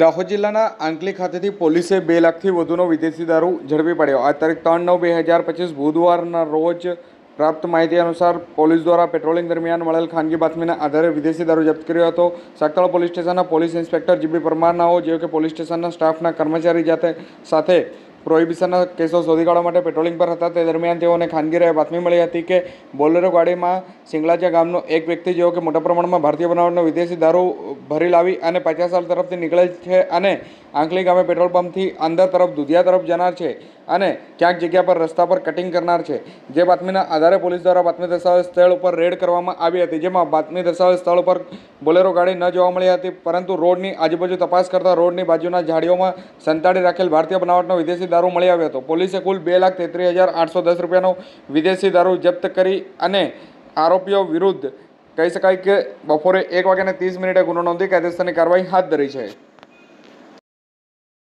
દાહોદ જિલ્લાના આંકલી ખાતેથી પોલીસે બે લાખથી વધુનો વિદેશી દારૂ ઝડપી પાડ્યો. આ તારીખ ત્રણ નવ બે હજાર પચીસ બુધવારના રોજ પ્રાપ્ત માહિતી અનુસાર પોલીસ દ્વારા પેટ્રોલિંગ દરમિયાન મળેલ ખાનગી બાતમીના આધારે વિદેશી દારૂ જપ્ત કર્યો હતો. સાગતળ પોલીસ સ્ટેશનના પોલીસ ઇન્સ્પેક્ટર જીબી પરમારનાઓ જેઓ કે પોલીસ સ્ટેશનના સ્ટાફના કર્મચારી જાતે સાથે પ્રોહિબિશનના કેસો શોધી કાઢવા માટે પેટ્રોલિંગ પર હતા. તે દરમિયાન તેઓને ખાનગી રહે બાતમી મળી હતી કે બોલેરો ગાડીમાં સિંગલાજા ગામનો એક વ્યક્તિ જેઓ કે મોટા પ્રમાણમાં ભારતીય બનાવટનો વિદેશી દારૂ ભરી લાવી અને પચાસ સાલ તરફથી નીકળે છે અને આંકલી ગામે પેટ્રોલ પંપથી અંદર તરફ દુધિયા તરફ જનાર છે. અને ક્યાંક જગ્યા પર રસ્તા પર કટિંગ કરનાર છે. જે બાતમીના આધારે પોલીસ દ્વારા બાતમી દર્શાવેલ સ્થળ ઉપર રેડ કરવામાં આવી હતી. જેમાં બાતમી દર્શાવેલ સ્થળ ઉપર બોલેરો ગાડી ન જોવા મળી હતી, પરંતુ રોડની આજુબાજુ તપાસ કરતા રોડની બાજુના ઝાડીઓમાં સંતાડી રાખેલ ભારતીય બનાવટનો વિદેશી દારૂ મળી આવ્યો હતો. પોલીસે કુલ બે લાખ તેત્રીસ હજાર આઠસો દસ રૂપિયાનો વિદેશી દારૂ જપ્ત કરી અને આરોપીઓ વિરુદ્ધ કહી શકાય કે બપોરે એક વાગ્યાને ત્રીસ મિનિટે ગુનો નોંધી કાયદેસરની કાર્યવાહી હાથ ધરી છે.